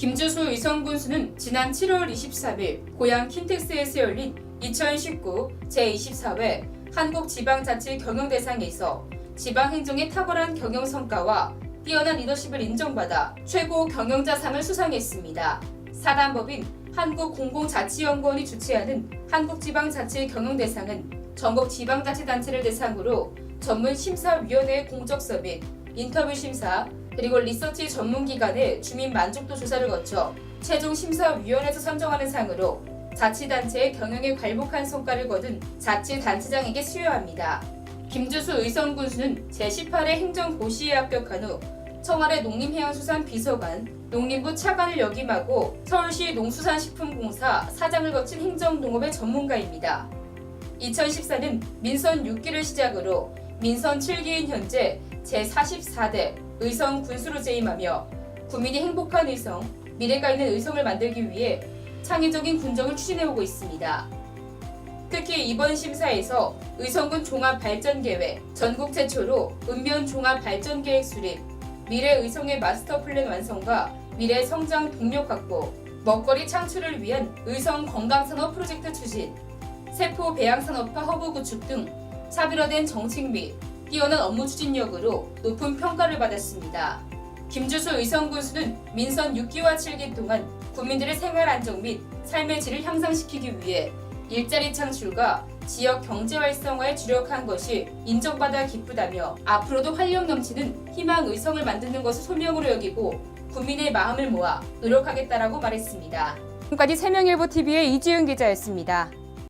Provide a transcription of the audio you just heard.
김주수 의성군수는 지난 7월 23일 고향 킨텍스에서 열린 2019 제24회 한국지방자치 경영대상에서 지방행정의 탁월한 경영 성과와 뛰어난 리더십을 인정받아 최고 경영자상을 수상했습니다. 사단법인 한국공공자치연구원이 주최하는 한국지방자치 경영대상은 전국 지방자치단체를 대상으로 전문 심사위원회의 공적서 및 인터뷰 심사 그리고 리서치 전문기관의 주민 만족도 조사를 거쳐 최종 심사위원회에서 선정하는 상으로 자치단체의 경영에 괄목한 성과를 거둔 자치단체장에게 수여합니다. 김주수 의성군수는 제18회 행정고시에 합격한 후 청와대 농림해양수산 비서관, 농림부 차관을 역임하고 서울시 농수산식품공사 사장을 거친 행정농업의 전문가입니다. 2014년 민선 6기를 시작으로 민선 7기인 현재 제44대 의성 군수로 재임하며 국민이 행복한 의성, 미래가 있는 의성을 만들기 위해 창의적인 군정을 추진해오고 있습니다. 특히 이번 심사에서 의성군 종합발전계획, 전국 최초로 읍면 종합발전계획 수립, 미래 의성의 마스터 플랜 완성과 미래 성장 동력 확보, 먹거리 창출을 위한 의성 건강산업 프로젝트 추진, 세포 배양산업화 허브 구축 등 차별화된 정책 및 뛰어난 업무 추진력으로 높은 평가를 받았습니다. 김주수 의성군수는 민선 6기와 7기 동안 국민들의 생활 안정 및 삶의 질을 향상시키기 위해 일자리 창출과 지역 경제 활성화에 주력한 것이 인정받아 기쁘다며 앞으로도 활력 넘치는 희망 의성을 만드는 것을 소명으로 여기고 국민의 마음을 모아 노력하겠다라고 말했습니다. 지금까지 세명일보 TV의 이지윤 기자였습니다.